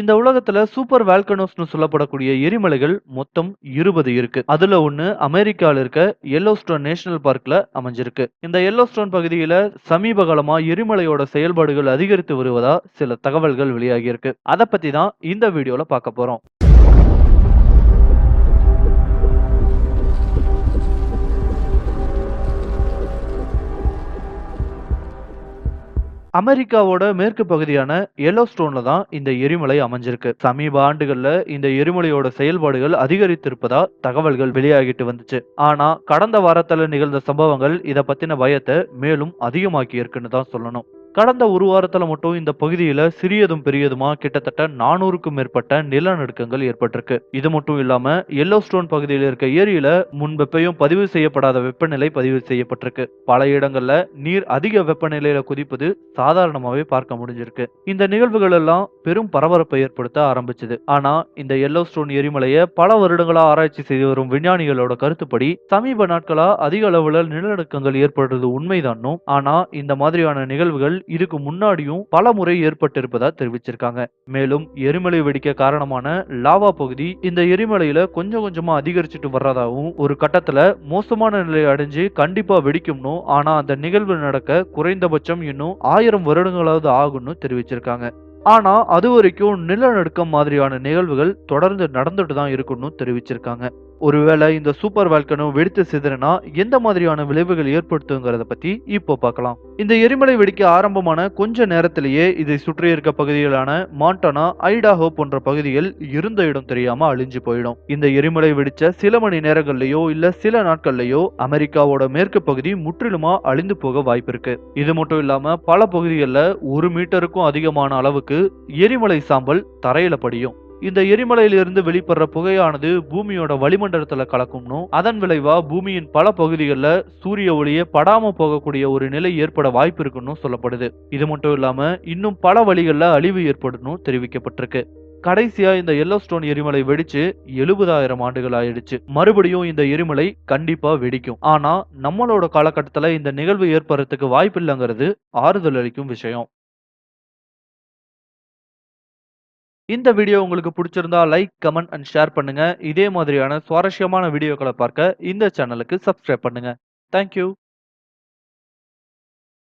இந்த உலகத்துல சூப்பர் வால்கனோஸ்னு சொல்லப்படக்கூடிய எரிமலைகள் மொத்தம் இருபது இருக்கு. அதுல ஒண்ணு அமெரிக்கால இருக்க எல்லோஸ்டோன் நேஷனல் பார்க்ல அமைஞ்சிருக்கு. இந்த எல்லோஸ்டோன் பகுதியில சமீப காலமா எரிமலையோட செயல்பாடுகள் அதிகரித்து வருவதா சில தகவல்கள் வெளியாகி இருக்கு அதை பத்தி தான் இந்த வீடியோல பார்க்க போறோம். அமெரிக்காவோட மேற்கு பகுதியான எல்லோஸ்டோன்ல தான் இந்த எரிமலை அமைஞ்சிருக்கு. சமீப ஆண்டுகள்ல இந்த எரிமலையோட செயல்பாடுகள் அதிகரித்திருப்பதா தகவல்கள் வெளியாகிட்டு வந்துச்சு. ஆனா கடந்த வாரத்துல நிகழ்ந்த சம்பவங்கள் இதை பத்தின பயத்தை மேலும் அதிகமாக்கி இருக்குன்னு தான் சொல்லணும். கடந்த ஒரு வாரத்தில் மட்டும் இந்த பகுதியில் சிறியதும் பெரியதுமா கிட்டத்தட்ட நானூறுக்கும் மேற்பட்ட நிலநடுக்கங்கள் ஏற்பட்டிருக்கு. இது மட்டும் இல்லாம எல்லோஸ்டோன் பகுதியில் இருக்க ஏரியில முன்பெப்பையும் பதிவு செய்யப்படாத வெப்பநிலை பதிவு செய்யப்பட்டிருக்கு. பல இடங்கள்ல நீர் அதிக வெப்பநிலையில குதிப்பது சாதாரணமாவே பார்க்க முடிஞ்சிருக்கு. இந்த நிகழ்வுகள் எல்லாம் பெரும் பரபரப்பை ஏற்படுத்த ஆரம்பிச்சது. ஆனா இந்த எல்லோஸ்டோன் எரிமலையை பல வருடங்களா ஆராய்ச்சி செய்து வரும் விஞ்ஞானிகளோட கருத்துப்படி சமீப நாட்களா அதிக அளவுல நிலநடுக்கங்கள் ஏற்படுறது உண்மைதானும் ஆனா இந்த மாதிரியான நிகழ்வுகள் இதுக்கு முன்னாடியும் பல முறை ஏற்பட்டிருப்பதா தெரிவிச்சிருக்காங்க. மேலும் எரிமலை வெடிக்க காரணமான லாவா பகுதி இந்த எரிமலையில கொஞ்சம் கொஞ்சமா அதிகரிச்சுட்டு வர்றதாகவும் ஒரு கட்டத்துல மோசமான நிலை அடைஞ்சு கண்டிப்பா வெடிக்கும்னும் ஆனா அந்த நிகழ்வு நடக்க குறைந்தபட்சம் இன்னும் ஆயிரம் வருடங்களாவது ஆகும்னு தெரிவிச்சிருக்காங்க. ஆனா அது வரைக்கும் நிலநடுக்கம் மாதிரியான நிகழ்வுகள் தொடர்ந்து நடந்துட்டு தான் இருக்குன்னு தெரிவிச்சிருக்காங்க. ஒருவேளை இந்த சூப்பர் வால்கனோ வெடித்து சிதறினா எந்த மாதிரியான விளைவுகள் ஏற்படுத்துங்கிறத பத்தி இப்போ பார்க்கலாம். இந்த எரிமலை வெடிக்க ஆரம்பமான கொஞ்ச நேரத்திலேயே இதை சுற்றி இருக்க பகுதிகளான மாண்டனா ஐடாஹோ போன்ற பகுதிகள் இருந்த இடம் தெரியாம அழிஞ்சு போயிடும். இந்த எரிமலை வெடிச்ச சில மணி நேரங்கள்லயோ இல்ல சில நாட்கள்லயோ அமெரிக்காவோட மேற்கு பகுதி முற்றிலுமா அழிந்து போக வாய்ப்பு இருக்கு. இது மட்டும் இல்லாம பல பகுதிகளில் ஒரு மீட்டருக்கும் அதிகமான அளவுக்கு எரிமலை சாம்பல் தரையில படியும். இந்த எரிமலையிலிருந்து வெளிப்படுற புகையானது பூமியோட வளிமண்டலத்துல கலக்கும்னும் அதன் விளைவா பூமியின் பல பகுதிகளில் சூரிய ஒளியே படாம போகக்கூடிய ஒரு நிலை ஏற்பட வாய்ப்பு இருக்குன்னு சொல்லப்படுது. இது மட்டும் இல்லாம இன்னும் பல வழிகளில் அழிவு ஏற்படணும் தெரிவிக்கப்பட்டிருக்கு. கடைசியா இந்த எல்லோஸ்டோன் எரிமலை வெடிச்சு எழுபதாயிரம் ஆண்டுகள் ஆயிடுச்சு. மறுபடியும் இந்த எரிமலை கண்டிப்பா வெடிக்கும். ஆனா நம்மளோட காலகட்டத்துல இந்த நிகழ்வு ஏற்படுறதுக்கு வாய்ப்பு இல்லைங்கிறது ஆறுதல் அளிக்கும் விஷயம். இந்த வீடியோ உங்களுக்கு பிடிச்சிருந்தா லைக் கமெண்ட் அண்ட் ஷேர் பண்ணுங்க. இதே மாதிரியான சுவாரஸ்யமான வீடியோக்களை பார்க்க இந்த சேனலுக்கு சப்ஸ்கிரைப் பண்ணுங்க. தேங்க்யூ